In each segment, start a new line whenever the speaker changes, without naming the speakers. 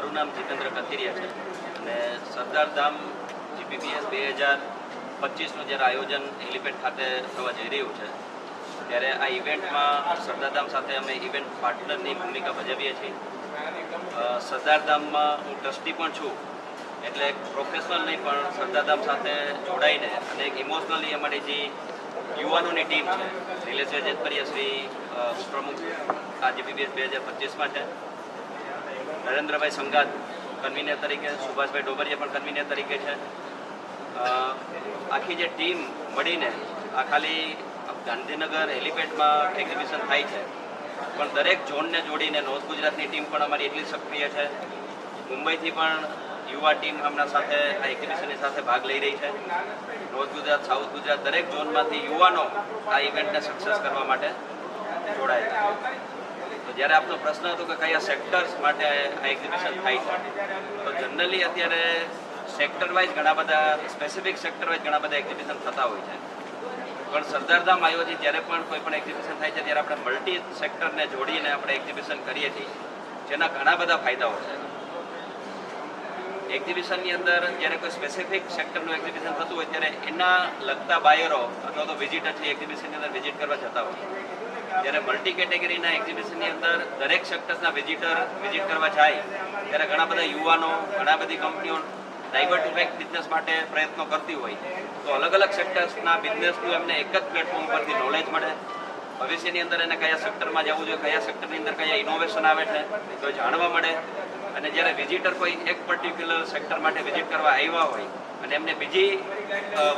મારું નામ જીતેન્દ્ર કથિરિયા છે. અને સરદાર ધામ જીપીપીએસ બે હજાર પચીસનું જ્યારે આયોજન હેલિપેડ ખાતે થવા જઈ રહ્યું છે, ત્યારે આ ઇવેન્ટમાં સરદાર ધામ સાથે અમે ઇવેન્ટ પાર્ટનરની ભૂમિકા ભજવીએ છીએ. સરદારધામમાં સરદાર ધામમાં હું ટ્રસ્ટી પણ છું, એટલે પ્રોફેશનલ નહીં, પણ સરદાર ધામ સાથે જોડાઈને અને ઇમોશનલી અમારી જે યુવાનોની ટીમ છે નિલેશ જેતપરિયા શ્રી પ્રમુખ આ જીપીબીએસ બે હજાર પચીસમાં છે. નરેન્દ્રભાઈ સંગાત કન્વીનર તરીકે, સુભાષભાઈ ડોબરિયા પણ કન્વીનર તરીકે છે. આખી જે ટીમ મળીને, આ ખાલી ગાંધીનગર હેલિપેડમાં એક્ઝિબિશન થાય છે. પણ દરેક ઝોનને જોડીને નોર્થ ગુજરાતની ટીમ પણ અમારી એટલી સક્રિય છે. મુંબઈથી પણ યુવા ટીમ હમણાં સાથે આ એક્ઝિબિશનની સાથે ભાગ લઈ રહી છે. નોર્થ ગુજરાત સાઉથ ગુજરાત દરેક ઝોનમાંથી યુવાનો આ ઇવેન્ટને સક્સેસ કરવા માટે જોડાય છે. જ્યારે આપનો પ્રશ્ન હતો કે કયા સેક્ટર્સ માટે આ એક્ઝિબિશન થાય છે, તો જનરલી અત્યારે સેક્ટર વાઇઝ ઘણા બધા સ્પેસિફિક સેક્ટર વાઇઝ ઘણા બધા એક્ઝિબિશન થતા હોય છે. પણ સરદારધામ આયોજિત જ્યારે પણ કોઈ પણ એક્ઝિબિશન થાય છે, ત્યારે આપણે મલ્ટી સેક્ટરને જોડીને આપણે એક્ઝિબિશન કરીએ છીએ, જેના ઘણા બધા ફાયદાઓ છે. એક્ઝિબિશનની અંદર જ્યારે કોઈ સ્પેસિફિક સેક્ટરનું એક્ઝિબિશન થતું હોય, ત્યારે એના લગતા બાયરો અથવા તો વિઝિટર છે એક્ઝિબિશનની અંદર વિઝિટ કરવા જતા હોય જ્યારે મલ્ટી કેટેગરીના એક્ઝિબિશનની અંદર દરેક સેક્ટર્સના વિઝિટર વિઝિટ કરવા જાય, ત્યારે ઘણા બધા યુવાનો, ઘણા બધી કંપનીઓ ડાયવર્ટિફાઈડ બિઝનેસ માટે પ્રયત્નો કરતી હોય. તો અલગ અલગ સેક્ટર્સના બિઝનેસનું એમને એક જ પ્લેટફોર્મ પરથી નોલેજ મળે. ભવિષ્યની અંદર એને કયા સેક્ટરમાં જવું જોઈએ, કયા સેક્ટરની અંદર કયા ઇનોવેશન આવે છે, તો જાણવા મળે. અને જ્યારે વિઝિટર કોઈ એક પર્ટિક્યુલર સેક્ટર માટે વિઝિટ કરવા આવ્યા હોય, અને એમને બીજી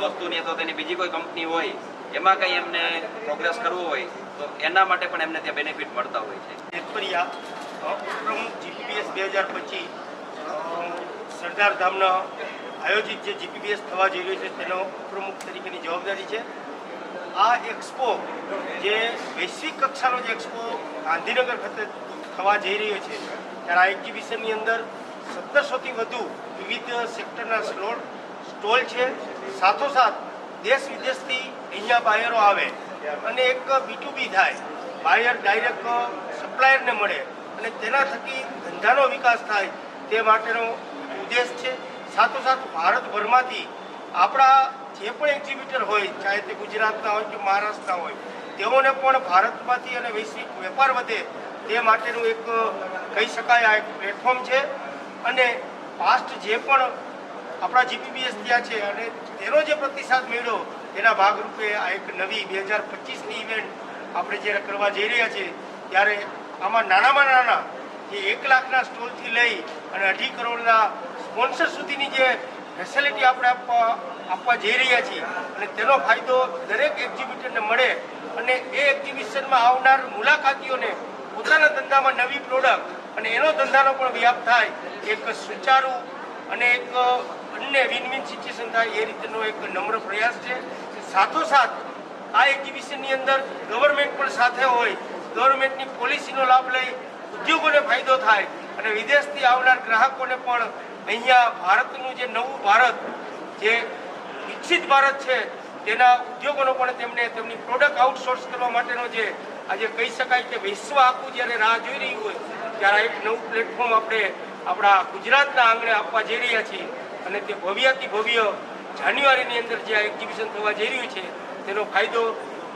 વસ્તુની અથવા તેની બીજી કોઈ કંપની હોય એમાં કંઈ એમને પ્રોગ્રેસ કરવો હોય, તો એના માટે પણ એમને ત્યાં બેનિફિટ મળતા હોય છે.
જેતપરિયા પ્રમુખ જીપીબીએસ બે હજાર પચીસ સરદાર ધામના આયોજિત જે જીપીબીએસ થવા જઈ રહ્યું છે, તેનો પ્રમુખ તરીકેની જવાબદારી છે. આ એક્સપો જે વૈશ્વિક કક્ષાનો જે એક્સપો ગાંધીનગર ખાતે થવા જઈ રહ્યો છે, ત્યારે આ એક્ઝિબિશનની અંદર સત્તરસોથી વધુ વિવિધ સેક્ટરના સ્લોટ સ્ટોલ છે. સાથોસાથ દેશ વિદેશથી અહીંયા બાયરો આવે અને એક બીટુબી થાય. બાયર ડાયરેક્ટ સપ્લાયરને મળે. અને તેના થકી ધંધાનો વિકાસ થાય તે માટેનો ઉદ્દેશ છે. સાથોસાથ ભારતભરમાંથી આપણા જે પણ એક્ઝિબિટર હોય, ચાહે તે ગુજરાતના હોય કે મહારાષ્ટ્રના હોય, તેઓને પણ ભારતમાંથી અને વૈશ્વિક વેપાર વધે તે માટેનું એક કહી શકાય આ એક પ્લેટફોર્મ છે. અને પાસ્ટ જે પણ આપણા જીપીબીએસ ત્યાં છે અને તેનો જે પ્રતિસાદ મળ્યો, એના ભાગરૂપે આ એક નવી બે હજાર પચીસની ઇવેન્ટ આપણે જ્યારે કરવા જઈ રહ્યા છીએ, ત્યારે આમાં નાનામાં નાના જે એક લાખના સ્ટોલથી લઈ અને અઢી કરોડના સ્પોન્સર સુધીની જે ફેસિલિટી આપણે આપવા આપવા જઈ રહ્યા છીએ. અને તેનો ફાયદો દરેક એક્ઝિબિટરને મળે અને એ એક્ઝિબિશનમાં આવનાર મુલાકાતીઓને પોતાના ધંધામાં નવી પ્રોડક્ટ અને એનો ધંધાનો પણ વ્યાપ થાય, એક સુચારું અને એક બંને વિન વિન સિચ્યુએશન થાય એ રીતનો એક નમ્ર પ્રયાસ છે સાથોસાથ આ એક્ઝિબિશનની અંદર ગવર્મેન્ટ પણ સાથે હોય, ગવર્મેન્ટની પોલિસીનો લાભ લઈ ઉદ્યોગોને ફાયદો થાય અને વિદેશથી આવનાર ગ્રાહકોને પણ અહીંયા ભારતનું જે નવું ભારત, જે વિકસિત ભારત છે, તેના ઉદ્યોગોનો પણ તેમને તેમની પ્રોડક્ટ આઉટસોર્સ કરવા માટેનો જે આજે કહી શકાય કે વિશ્વ આખું જ્યારે રાહ જોઈ રહ્યું હોય, ત્યારે એક નવું પ્લેટફોર્મ આપણે આપણા ગુજરાતના આંગણે આપવા જઈ રહ્યા છીએ. અને તે ભવ્યાતિ ભવ્ય જાન્યુઆરીની અંદર જે આ એક્ઝિબિશન થવા જઈ રહ્યું છે, તેનો ફાયદો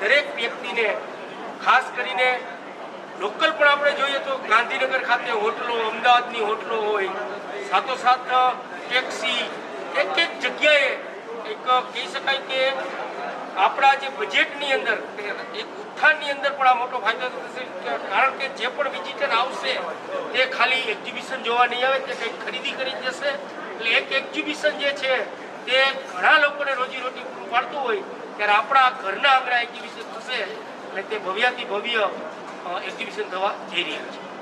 દરેક વ્યક્તિને, ખાસ કરીને લોકલ પણ આપણે જોઈએ તો ગાંધીનગર ખાતે હોટલો, અમદાવાદની હોટલો હોય, સાથોસાથ ટેક્સી એક એક જગ્યાએ એક કહી શકાય કે આપણા જે બજેટની અંદર, એક ઉત્થાનની અંદર પણ આ મોટો ફાયદો થશે, કારણ કે જે પણ વિઝિટર આવશે, તે ખાલી એક્ઝિબિશન જોવા નહીં આવે, તે કંઈક ખરીદી કરી જશે. એટલે એક એક્ઝિબિશન જે છે, તે ઘણા લોકોને રોજીરોટી પૂરું પાડતું હોય, ત્યારે આપણા ઘરના આંગણા એક્ઝિબિશન થશે અને તે ભવ્યાથી ભવ્ય એક્ઝિબિશન થવા જઈ રહ્યા છે.